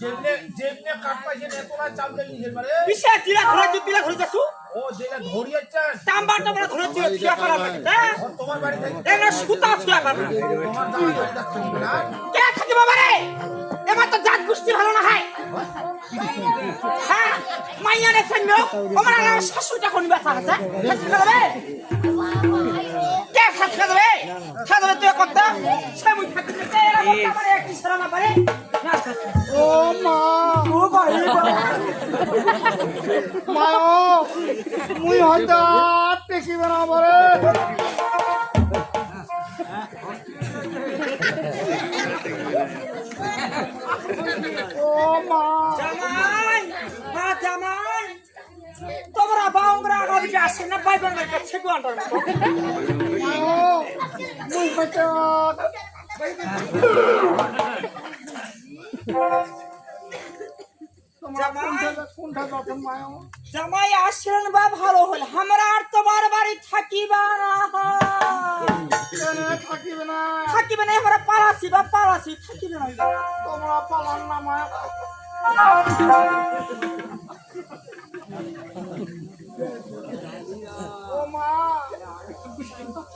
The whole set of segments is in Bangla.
যেমনে যেমনে কাট পাইছে নে তোরা চাল দেলি হেলবারে কিসের চিরা ঘরে যে দিলা ঘরে যাসু ও যেটা ধরিয়েছেন টাম্বার টাম্বার ঘরে চিরা চিরা করা হ্যাঁ তোমার বাড়ি থেকে এনে সুতা চিরা করা তোমার দাদা বাড়ি থাকবে না। কে থাকি বাবা রে এবার তো জাত গোষ্ঠী ভালো না হয়। হ্যাঁ মাইয়া রে ফেন্য আমার শাশুড়িটা কোন ব্যথা আছে? থাকি দেবে তুই করতে। সে মুই দেবে এরা করতে পারে কি সারা না পারে। ও মা। ও ভাই মা ও। মুই হয়তো আর টেকিবে না ও মা। জামাই মা জামাই তোমরা বাউংরা নদীতে আসে না বাইবেল না কাছে গোয়ান্টার জামাই আসেন বা ভালো হল, আমরা আর তোমার বাড়ি থাকিবা না। থাকিবে না আমরা পালাসি বা পালাসি থাকিবে না তোমরা পালান না, মা ও মা মা ও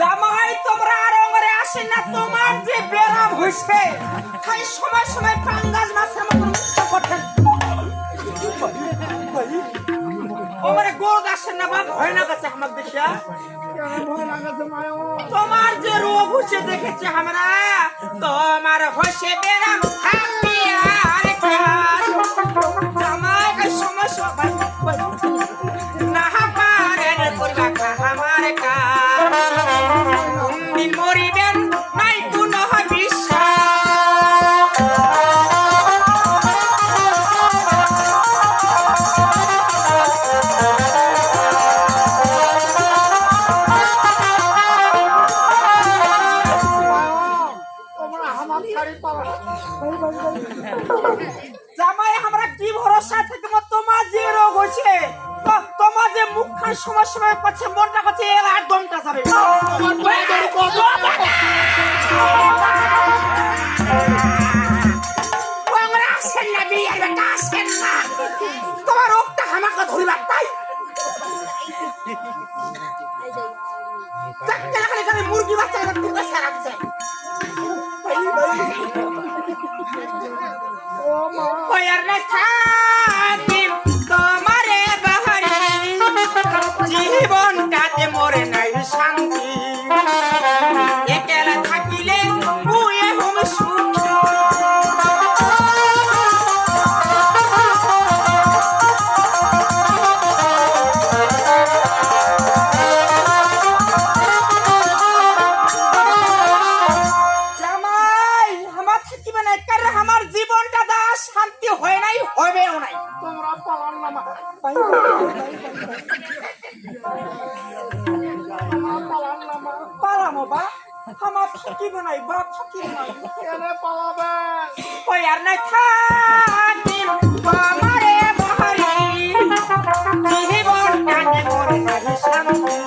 জামাই, তোমরা আর ওরে আসে না, তোমার যে বেরাম হইছে। খাই সময় সময় পাঙ্গাস মাছের মতো মুক্ত করতেন ওরে গোদ আসে না বা ভয় না গেছে আমার ও তোমার যে রোগ হচ্ছে দেখেছে আমরা। তোমার হইছে বেরাম হাতি সময় সময় করছে মনটা করছে এর আর দমটা যাবে। তোমার রোগটা আমাকে ধরিবার তাই? মুরগি বাচ্চা এবার সারাচ্ছে। ও মা। কয়ার না থাকিম আমার থাকিব নাই বা থাকিব নাই এনে পালাবে? ওই আর নাই থাকিম আমারে বাহারি জীবনটাতে মোর নাই শান্তি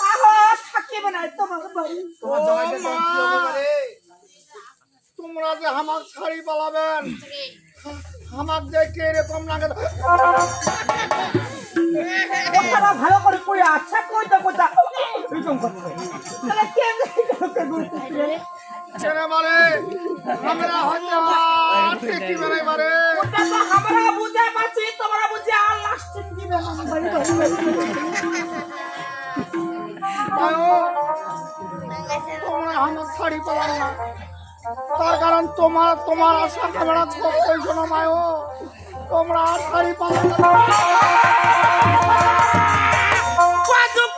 ভালো থাকিব থাকিব তোমার বাড়ি তোমার যে হামাক শাড়ি পালাবেন হামাক দেখে এরকম লাগে কথাটা ভালো করে কই আচ্ছা কইতা কইতা এরকম তাহলে কেন আমরা হামাক শাড়ি পালাম না। তার কারণ তোমার তোমার আশা আমরা কইছো না মায়ো তোমরা আর শাড়ি পালাম না।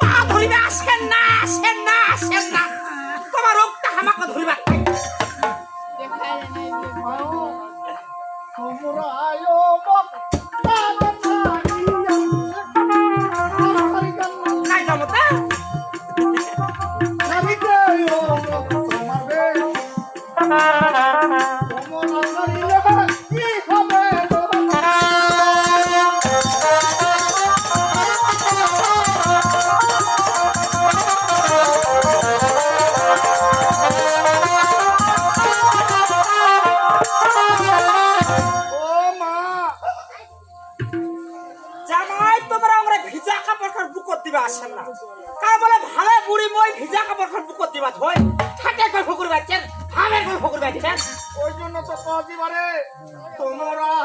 পা ধরিবে? আসেন না আসেন না আসেন না। তোমার রোগটা আমাকে ধরিবা তোমরা আয়ো বারে তোমরা আয়ো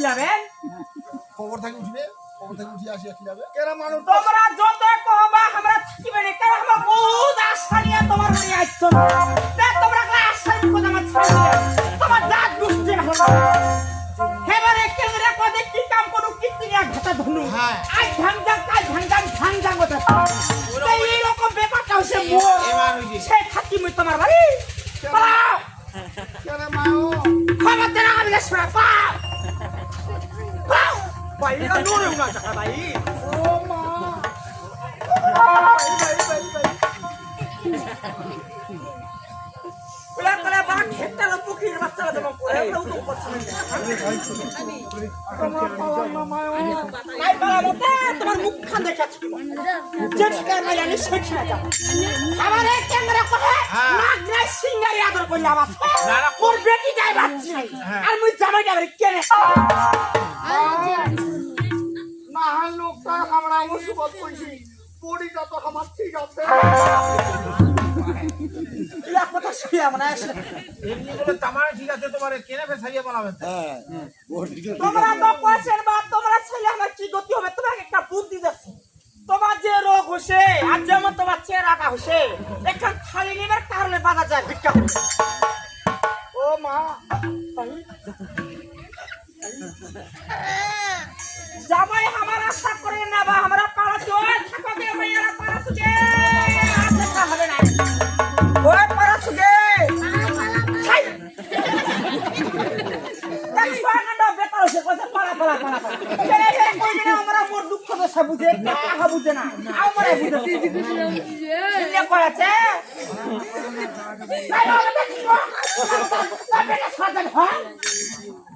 কিলাবেন খবর থাকে উঠবে খবর থাকে উঠে আসি কি যাবে কেরা মানুষ? তোমরা যত কহবা আমরা থাকিবে না। কারণ আমরা বহুত আশা নিয়ে তোমার বাড়ি আসছো না? তোমরা ক্লা আশা নিয়ে কথা আমার ছাড় তোমার দাঁত দুষ্টে না হেবারে কেন্দ্রে পদে কি কাম করু কি তিনিয়া ঘাটা ধনু। আই ধান যাং কাই? ধান যাং ধান যাং কথা তাই ব্যাপারটা হচ্ছে মোর সে থাকি মুই তোমার বাড়ি? ভাই ও মা ওলা কলে বা খেতে পুকির বাচ্চারা যেমন করে ওগুলো তো করছে তোমরা পালাম না মায়ো নাই পালা মতে তোমার মুখ খান দেখে যে ঠিকার জানি সে ঠিকা আমার এই ক্যামেরা করে। সিঙ্গারি আদর করলে আমার না, না, ওর বেটি যাই বাচ্চি আর মুই জামাই যাবে কেনে? না লোকটা আমরা মুসিবত কইছি বডিটা তো আমার ঠিক আছে। ইলা কথা শুয়া মানে আসলে এমনি বলে তামারে ঠিক আছে তোমার কেনে ফেসাইয়ে বানাবেন তোমরা তো কোয়েশ্চেন বা তোমরা ছেলে আমার কি গতি হবে? তোমাকে একটা বুদ্ধি দিচ্ছি তোমার যে রোগ হচ্ছে আর যেমন তোমার চেহারাটা হচ্ছে এখান খালি নেবার কারণে বাধা যায় ভিক্ষা। ও মা জামাই আমার আশা করে না বা আমরা পাড়া চলে থাকো গে মাইয়ারা পাড়া সুগে হবে না ওই পাড়া সুগে আমরা মোর দুঃখ দশা বুঝে টাকা বুঝে না আমরা বুঝে ইল্লে করেছে সাজান হয়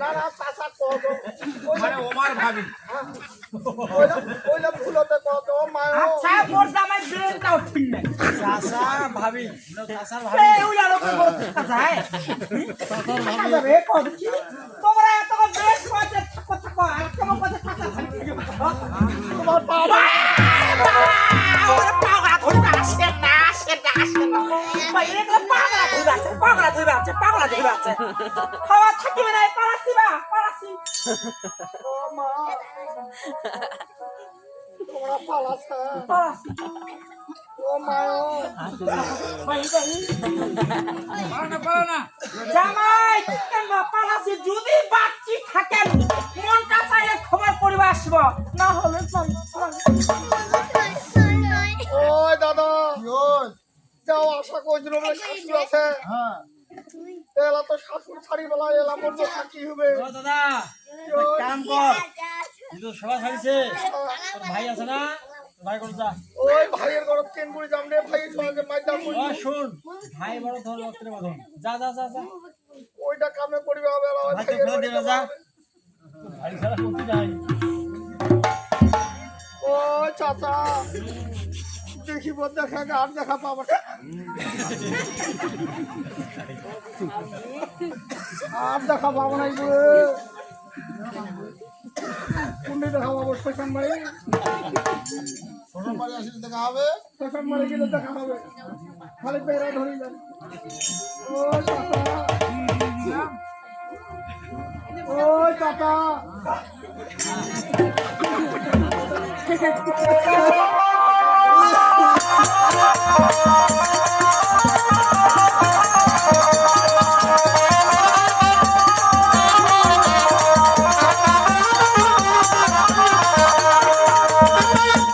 না না চাচা কত মানে ওমার ভাবি। ওইলা ওইলা ভুলতে কত মায়ো আচ্ছা মোর জামাই ব্রেনটাও ঠিক নাই চাচা ভাবি চাচা এই উল্লা লোক কথা যায় কথা যাবে কত কি? তোমরা এত বেশ কথা থাকো থাকো আর কেমন কথা কথা ভাবি? তোমার পা ওরে পাগলা ধরে আসে না আসে না আসে না। পাগলা ধরে আছে পাগলা ধরে আছে পাগলা ধরে আছে। খাওয়া ও ও পালাসি যদি বাচ্চি থাকেন মনটা চাইলে খবর করিবা আসব না হলে চল। দাদা যাও আশা করছিল বলে শাশুড় হ্যাঁ তো শাশুড় ছাড়ি বেলা এলা মনে কি হবে দাদা কাম কর। তুই তো সভা তোর ভাই আছে না? ভাই কোন যা ওই ভাইয়ের ঘর কেন করে যাম রে সঙ্গে ও শুন ভাই বড় ধর মতন যা যা যা যা। ওইটা কামে করিবে হবে আর ভাইকে ফেলে যা। ভাই করতে নাই। ও চাচা দেখিব দেখা আর দেখা পাবো। আর দেখা পাবো না কোনটি দেখা পাবো শ্মশান বাড়ি। ছোট বাড়ি আসলে দেখা হবে। শ্মশান বাড়ি গেলে দেখা হবে। খালি পেরা ধরে যান ও চাচা। ও চাচা।